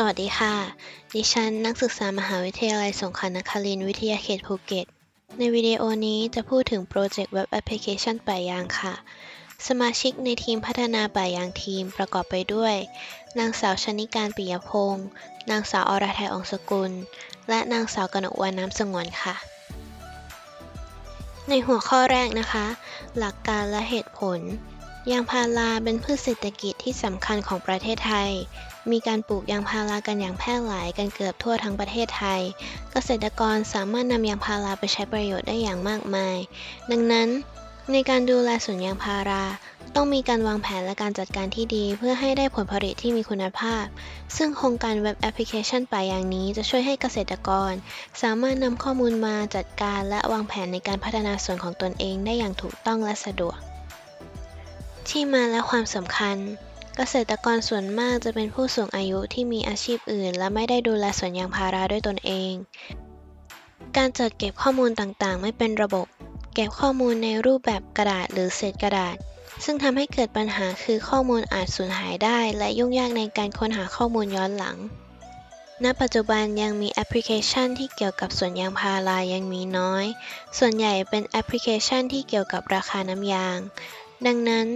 สวัสดีค่ะ ดิฉันนักศึกษามหาวิทยาลัยสงขลานครินทร์วิทยาเขตภูเก็ต ในวิดีโอนี้จะพูดถึงโปรเจกต์เว็บแอปพลิเคชันป่ายางค่ะ สมาชิกในทีมพัฒนาป่ายางทีมประกอบไปด้วย นางสาวชนิการปิยพงศ์นางสาวอรทัยองสกุล และนางสาวกนกวรรณน้ำสงวนค่ะ ในหัวข้อแรกนะคะ หลักการและเหตุผล ยางพาราเป็นพืชเศรษฐกิจที่สำคัญของประเทศไทย มีการปลูกยางพารากันอย่างแพร่หลายกันเกือบทั่วทั้งประเทศไทย เกษตรกรสามารถนำยางพาราไปใช้ประโยชน์ได้อย่างมากมาย ดังนั้น ในการดูแลสวนยางพารา ต้องมีการวางแผนและการจัดการที่ดีเพื่อให้ได้ผลผลิตที่มีคุณภาพ ซึ่งโครงการเว็บแอปพลิเคชันป่ายางนี้จะช่วยให้เกษตรกร สามารถนำข้อมูลมาจัดการและวางแผนในการพัฒนาสวนของตนเองได้อย่างถูกต้องและสะดวก ที่มาและความสำคัญ เกษตรกรส่วนมากจะเป็นผู้สูงอายุที่มีอาชีพอื่น และไม่ได้ดูแลสวนยางพาราด้วยตนเอง การจัดเก็บข้อมูลต่างๆ ไม่เป็นระบบ เก็บข้อมูลในรูปแบบกระดาษหรือเศษกระดาษ ซึ่งทำให้เกิดปัญหาคือข้อมูลอาจสูญหายได้ และยุ่งยากในการค้นหาข้อมูลย้อนหลัง ณ ปัจจุบันยังมีแอปพลิเคชันที่เกี่ยวกับสวนยางพารายังมีน้อย ส่วนใหญ่เป็นแอปพลิเคชันที่เกี่ยวกับราคาน้ำยาง ดังนั้น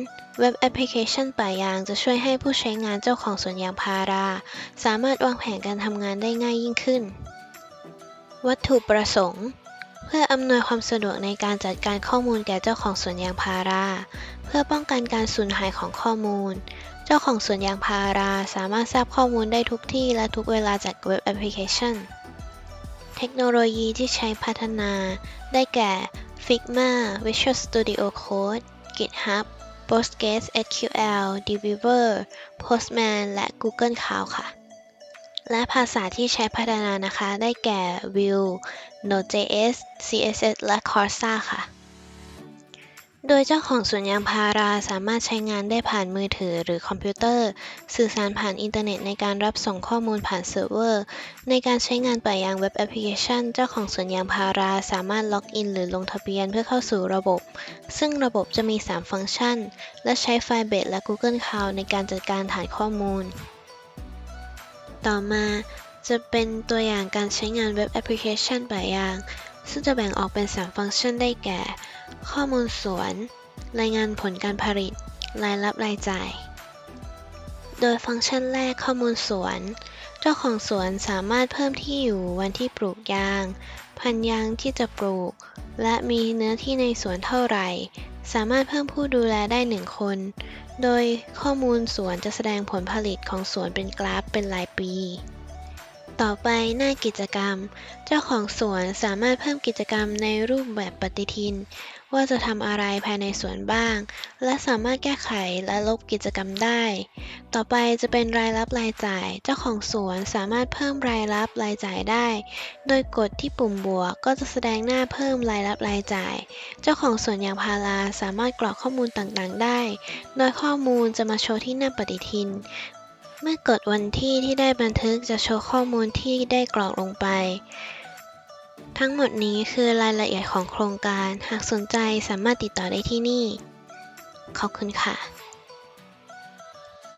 เว็บแอปพลิเคชันป่ายางจะช่วยให้ผู้ใช้งานเจ้าของสวนยางพารา สามารถวางแผนการทำงานได้ง่ายยิ่งขึ้น วัตถุประสงค์ เพื่ออำนวยความสะดวกในการจัดการข้อมูลแก่เจ้าของสวนยางพารา เพื่อป้องกันการสูญหายของข้อมูล เจ้าของสวนยางพาราสามารถทราบข้อมูลได้ทุกที่และทุกเวลาจากเว็บแอปพลิเคชัน เทคโนโลยีที่ใช้พัฒนา ได้แก่ Figma Visual Studio Code GitHub Postgres SQL Deliver Postman และ Google Cloud ค่ะ และภาษาที่ใช้พัฒนานะคะ ได้แก่ Vue Node.js CSS และ Corsa ค่ะ โดยเจ้าของสวนยางพาราสามารถใช้งานได้ผ่านมือถือหรือคอมพิวเตอร์ สื่อสารผ่านอินเทอร์เน็ตในการรับส่งข้อมูลผ่านเซิร์ฟเวอร์ ในการใช้งานป่ายางเว็บแอปพลิเคชัน เจ้าของสวนยางพาราสามารถล็อกอินหรือลงทะเบียนเพื่อเข้าสู่ระบบ ซึ่งระบบจะมี 3 ฟังก์ชัน และใช้ Firebase และ Google Cloud ในการจัดการฐานข้อมูล ต่อมาจะเป็นตัวอย่างการใช้งานเว็บแอปพลิเคชันป่ายาง ซึ่งจะแบ่งออกเป็น 3 ฟังก์ชันได้แก่ ข้อมูลสวน รายงานผลการผลิต รายรับรายจ่าย โดยฟังก์ชันแรกข้อมูลสวน เจ้าของสวนสามารถเพิ่มที่อยู่วันที่ปลูกยาง พันยางที่จะปลูก และมีเนื้อที่ในสวนเท่าไหร่ สามารถเพิ่มผู้ดูแลได้หนึ่งคน โดยข้อมูลสวนจะแสดงผลผลิตของสวนเป็นกราฟเป็นรายปี ต่อไปหน้ากิจกรรม เจ้าของสวนสามารถเพิ่มกิจกรรมในรูปแบบปฏิทิน ว่าจะทำอะไรภายในสวนบ้าง และสามารถแก้ไขและลบกิจกรรมได้ ต่อไปจะเป็นรายรับรายจ่าย เจ้าของสวนสามารถเพิ่มรายรับรายจ่ายได้ โดยกดที่ปุ่มบวกก็จะแสดงหน้าเพิ่มรายรับรายจ่าย เจ้าของสวนยางพาราสามารถกรอกข้อมูลต่างๆได้ โดยข้อมูลจะมาโชว์ที่หน้าปฏิทิน เมื่อกดวันที่ที่ได้บันทึกจะโชว์ข้อมูลที่ได้กรอกลงไป ทั้งหมดนี้คือรายละเอียดของโครงการ หากสนใจสามารถติดต่อได้ที่นี่ ขอบคุณค่ะ